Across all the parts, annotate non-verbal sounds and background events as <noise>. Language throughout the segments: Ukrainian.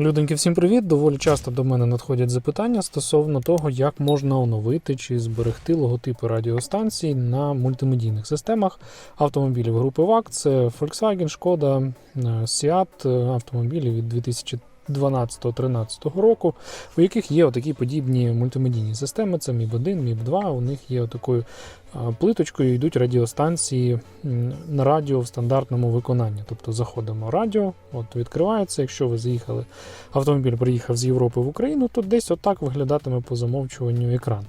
Люденьки, всім привіт! Доволі часто до мене надходять запитання стосовно того, як можна оновити чи зберегти логотипи радіостанцій на мультимедійних системах автомобілів групи ВАК. Це Volkswagen, Шкода, е, Seat, е, автомобілі від 2012-2013 року, у яких є отакі подібні мультимедійні системи. Це MIB 1, MIB 2. У них є отакою е, плиточкою йдуть радіостанції на радіо в стандартному виконанні. Тобто заходимо радіо, от відкривається. Якщо ви заїхали, автомобіль приїхав з Європи в Україну, то десь отак виглядатиме по замовчуванню екран.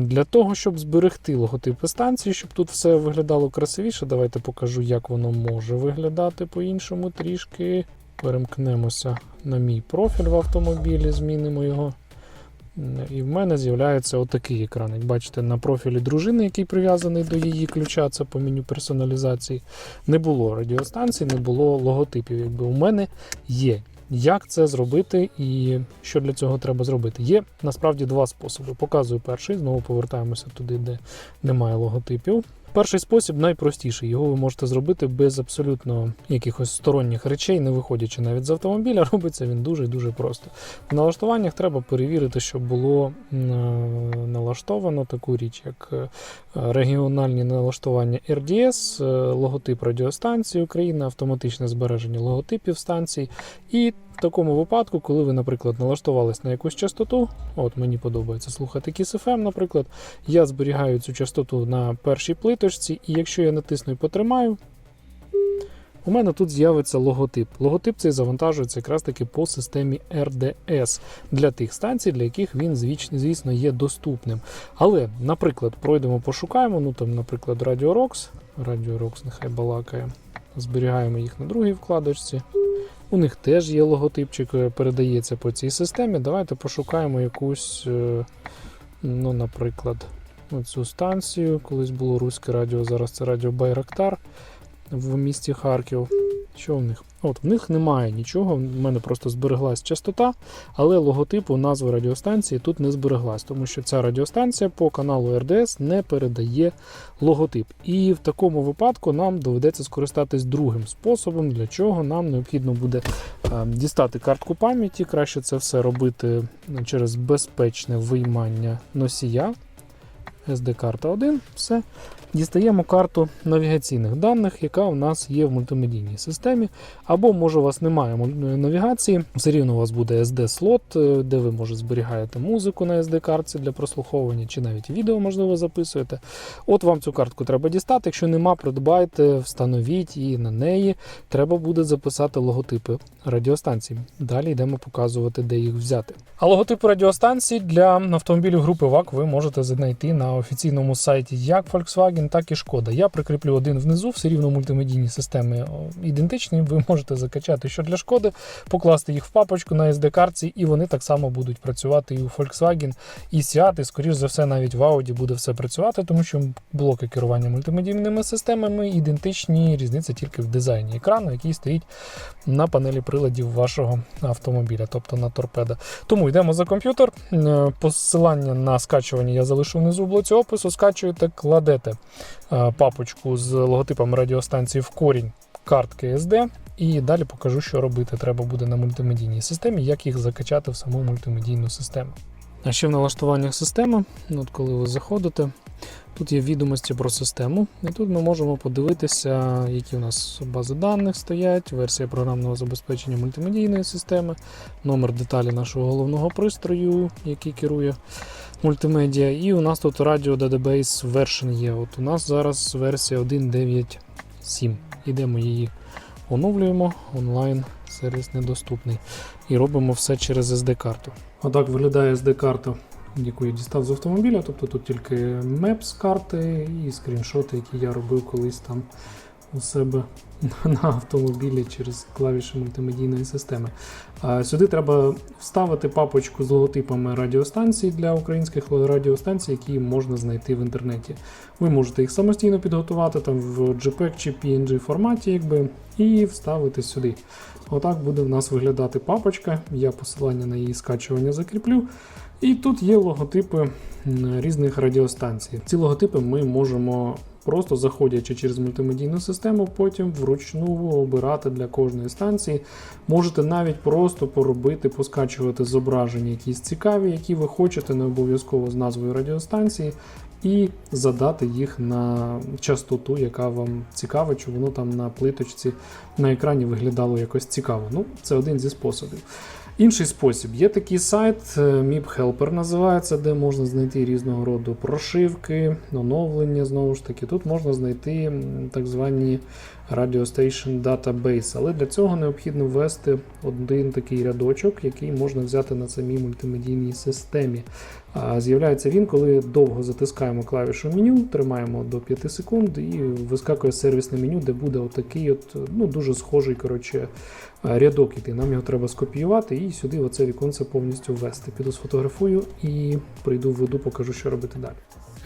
Для того, щоб зберегти логотипи станції, щоб тут все виглядало красивіше, давайте покажу, як воно може виглядати по-іншому трішки. Перемкнемося на мій профіль в автомобілі, змінимо його. І в мене з'являється отакий екран. Як бачите, на профілі дружини, який прив'язаний до її ключа, це по меню персоналізації, не було радіостанцій, не було логотипів. Якби у мене є. Як це зробити і що для цього треба зробити? Є насправді два способи. Показую перший, знову повертаємося туди, де немає логотипів. Перший спосіб найпростіший. Його ви можете зробити без абсолютно якихось сторонніх речей, не виходячи навіть з автомобіля. <laughs> Робиться він дуже і дуже просто. В налаштуваннях треба перевірити, щоб було налаштовано таку річ, як е, регіональні налаштування RDS, е, логотип радіостанції України, автоматичне збереження логотипів станцій. І в такому випадку, коли ви, наприклад, налаштувались на якусь частоту, от мені подобається слухати Kiss FM, наприклад, я зберігаю цю частоту на першій плиточці, і якщо я натисну і потримаю, у мене тут з'явиться логотип. Логотип цей завантажується якраз таки по системі RDS для тих станцій, для яких він, звісно, є доступним. Але, наприклад, пройдемо, пошукаємо, ну там, наприклад, Radio Rocks. Radio Rocks нехай балакає. Зберігаємо їх на другій вкладочці. У них теж є логотипчик, е, передається по цій системі. Давайте пошукаємо якусь, е, ну, наприклад, цю станцію. Колись було Руське радіо, зараз це радіо Байрактар в місті Харків. Що в них? От в них немає нічого. В мене просто збереглась частота, але логотипу назви радіостанції тут не збереглась, тому що ця радіостанція по каналу РДС не передає логотип. І в такому випадку нам доведеться скористатись другим способом, для чого нам необхідно буде е, дістати картку пам'яті. Краще це все робити через безпечне виймання носія. SD-карта 1, все. Дістаємо карту навігаційних даних, яка у нас є в мультимедійній системі. Або, може, у вас немає навігації, все рівно у вас буде SD-слот, е, де ви може зберігаєте музику на SD-картці для прослуховування, чи навіть відео, можливо, записуєте. От вам цю картку треба дістати. Якщо нема, придбайте, встановіть і на неї треба буде записати логотипи радіостанцій. Далі йдемо показувати, де їх взяти. А логотипи радіостанцій для автомобілів групи ВАК ви можете знайти на офіційному сайті як Volkswagen, так і Шкода. Я прикріплю один внизу, все рівно мультимедійні системи ідентичні. Ви можете закачати що для шкоди, покласти їх в папочку на SD-картці, і вони так само будуть працювати і у Volkswagen, і Seat, і скоріш за все, навіть в Audi буде все працювати, тому що блоки керування мультимедійними системами ідентичні, різниця тільки в дизайні екрану, який стоїть на панелі приладів вашого автомобіля, тобто на торпеда. Тому йдемо за комп'ютер. Е, Посилання на скачування я залишу внизу в блоці опису. Скачуєте, кладете папочку з логотипами радіостанції в корінь картки SD. І далі покажу, що робити треба буде на мультимедійній системі, як їх закачати в саму мультимедійну систему. А ще в налаштуваннях системи, от коли ви заходите, тут є відомості про систему, і тут ми можемо подивитися, які у нас бази даних стоять, версія програмного забезпечення мультимедійної системи, номер деталі нашого головного пристрою, який керує мультимедіа. І у нас тут Radio Database Version є. От у нас зараз версія 1.9.7. Ідемо її оновлюємо, онлайн сервіс недоступний. І робимо все через SD-карту. Отак виглядає SD-карта, яку я дістав з автомобіля. Тобто тут тільки Maps карти і скріншоти, які я робив колись там у себе <laughs> на автомобілі через клавіші мультимедійної системи. Сюди треба вставити папочку з логотипами радіостанцій для українських радіостанцій, які можна знайти в інтернеті. Ви можете їх самостійно підготувати там в JPEG чи PNG форматі, якби, і вставити сюди. Отак буде в нас виглядати папочка. Я посилання на її скачування закріплю. І тут є логотипи різних радіостанцій. Ці логотипи ми можемо просто заходячи через мультимедійну систему, потім вручну обирати для кожної станції. Можете навіть просто поробити, поскачувати зображення якісь цікаві, які ви хочете, не обов'язково з назвою радіостанції, і задати їх на частоту, яка вам цікава, чи воно там на плиточці на екрані виглядало якось цікаво. Ну, це один зі способів. Інший спосіб є такий сайт, е, MIP Helper називається, де можна знайти різного роду прошивки, оновлення. Знову ж таки, тут можна знайти так звані Radio Station Database, але для цього необхідно ввести один такий рядочок, який можна взяти на самій мультимедійній системі. З'являється він, коли довго затискаємо клавішу меню, тримаємо до 5 секунд і вискакує сервісне меню, де буде отакий от, ну, дуже схожий коротше, рядок іти. Нам його треба скопіювати і сюди в оце віконце повністю ввести. Піду сфотографую і прийду введу, покажу, що робити далі.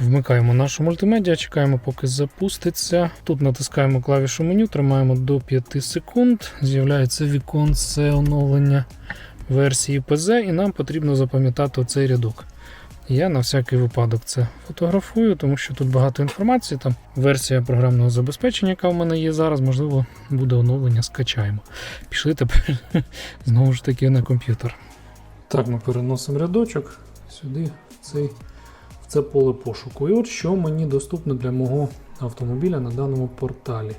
Вмикаємо нашу мультимедіа, чекаємо, поки запуститься. Тут натискаємо клавішу меню, тримаємо до 5 секунд. З'являється віконце оновлення версії PZ, і нам потрібно запам'ятати оцей рядок. Я на всякий випадок це фотографую, тому що тут багато інформації. Там версія програмного забезпечення, яка в мене є зараз, можливо, буде оновлення, скачаємо. Пішли тепер <laughs> знову ж таки на комп'ютер. Так, ми переносимо рядочок сюди, цей, це поле пошуку. І от що мені доступно для мого автомобіля на даному порталі.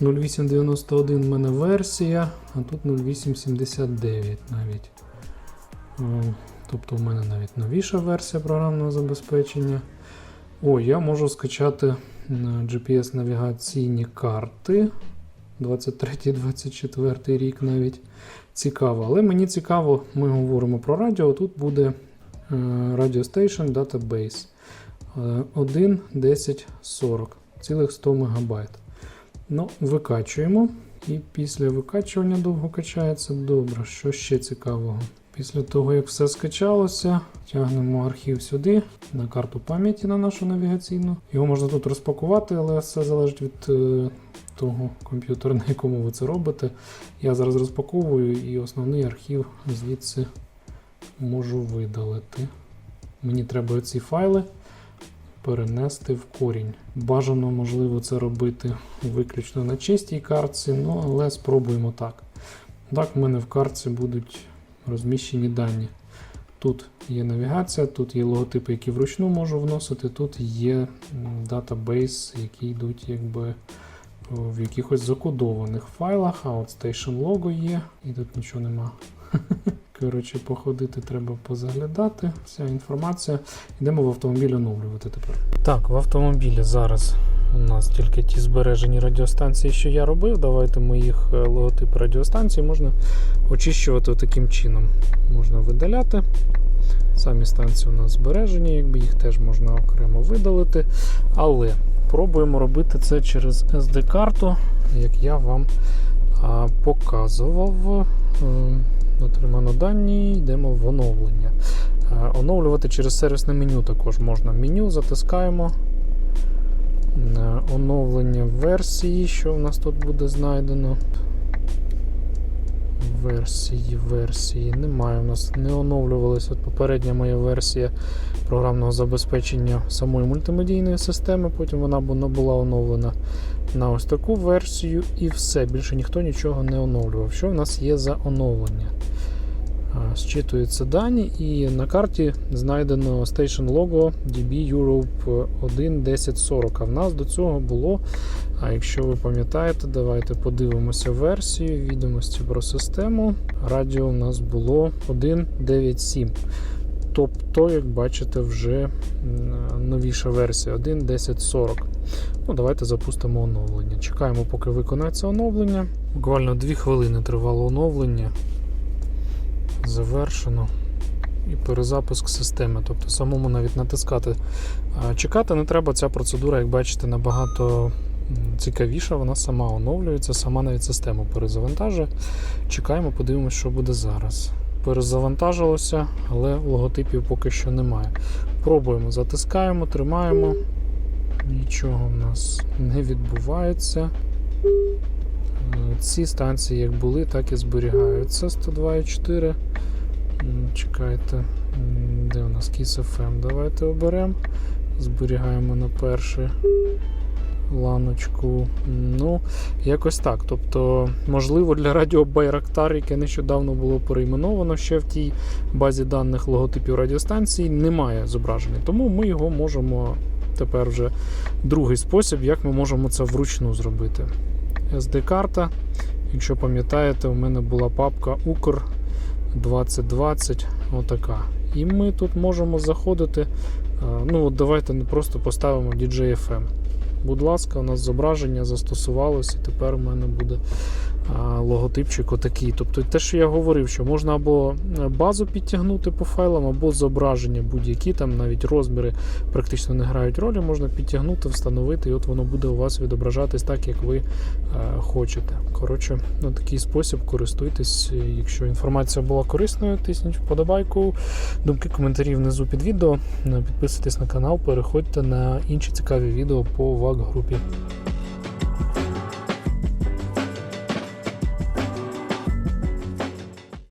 0891 в мене версія, а тут 0879 навіть. Е, Тобто в мене навіть новіша версія програмного забезпечення. О, я можу скачати е, GPS-навігаційні карти. 23-24 рік навіть цікаво. Але мені цікаво, ми говоримо про радіо. Тут буде Radio Station Database е, 1, 10, 40, цілих 100 МБ. Ну, викачуємо. І після викачування довго качається. Добре, що ще цікавого? Після того, як все скачалося, тягнемо архів сюди, на карту пам'яті на нашу навігаційну. Його можна тут розпакувати, але все залежить від е, того комп'ютера, на якому ви це робите. Я зараз розпаковую і основний архів звідси можу видалити. Мені треба ці файли перенести в корінь. Бажано, можливо, це робити виключно на чистій картці, ну але спробуємо так. Так, в мене в картці будуть розміщені дані. Тут є навігація, тут є логотипи, які вручну можу вносити, тут є датабейс, які йдуть якби в якихось закодованих файлах, а от Station Logo є, і тут нічого нема. <laughs> Коротше, походити треба позаглядати. Вся інформація. Йдемо в автомобіль оновлювати тепер. Так, в автомобілі зараз у нас тільки ті збережені радіостанції, що я робив. Давайте моїх е, логотипи радіостанцій можна очищувати таким чином. Можна видаляти. Самі станції у нас збережені, якби їх теж можна окремо видалити. Але пробуємо робити це через SD-карту, як я вам показував. Отримано дані, йдемо в оновлення. Е, Оновлювати через сервісне меню також можна. Меню затискаємо. Е, Оновлення версії, що в нас тут буде знайдено. Версії, версії. Немає. У нас не оновлювалася попередня моя версія програмного забезпечення самої мультимедійної системи. Потім вона була оновлена на ось таку версію і все. Більше ніхто нічого не оновлював. Що в нас є за оновлення? А, Зчитуються дані, і на карті знайдено Station Logo DB Europe 1.1040. А в нас до цього було. А якщо ви пам'ятаєте, давайте подивимося версію відомості про систему. Радіо у нас було 1.9.7. Тобто, як бачите, вже новіша версія 1.1040. Ну, давайте запустимо оновлення. Чекаємо, поки виконається оновлення. Буквально 2 хвилини тривало оновлення. Завершено. І перезапуск системи. Тобто самому навіть натискати. Чекати не треба. Ця процедура, як бачите, набагато цікавіша. Вона сама оновлюється, сама навіть систему перезавантажує. Чекаємо, подивимося, що буде зараз. Перезавантажилося, але логотипів поки що немає. Пробуємо, затискаємо, тримаємо. Нічого в нас не відбувається. Ці станції як були, так і зберігаються. 102,4. Чекайте, де у нас Kiss FM? Давайте оберемо. Зберігаємо на перше. ланочку. Ну, якось так. Тобто, можливо, для радіо Байрактар, яке нещодавно було перейменовано ще в тій базі даних логотипів радіостанцій, немає зображення. Тому ми його можемо тепер вже другий спосіб, як ми можемо це вручну зробити. SD-карта. Якщо пам'ятаєте, у мене була папка Укр 2020, отака. І ми тут можемо заходити. е, Ну, от давайте не просто поставимо DJFM. Будь ласка, у нас зображення застосувалось, і тепер у мене буде логотипчик отакий. Тобто те, що я говорив, що можна або базу підтягнути по файлам, або зображення будь-які, там навіть розміри практично не грають ролі, можна підтягнути, встановити, і от воно буде у вас відображатись так, як ви е, хочете. Коротше, на такий спосіб користуйтесь. Якщо інформація була корисною, тисніть вподобайку. Думки, коментарі внизу під відео. Підписуйтесь на канал, переходьте на інші цікаві відео по ВАК групі.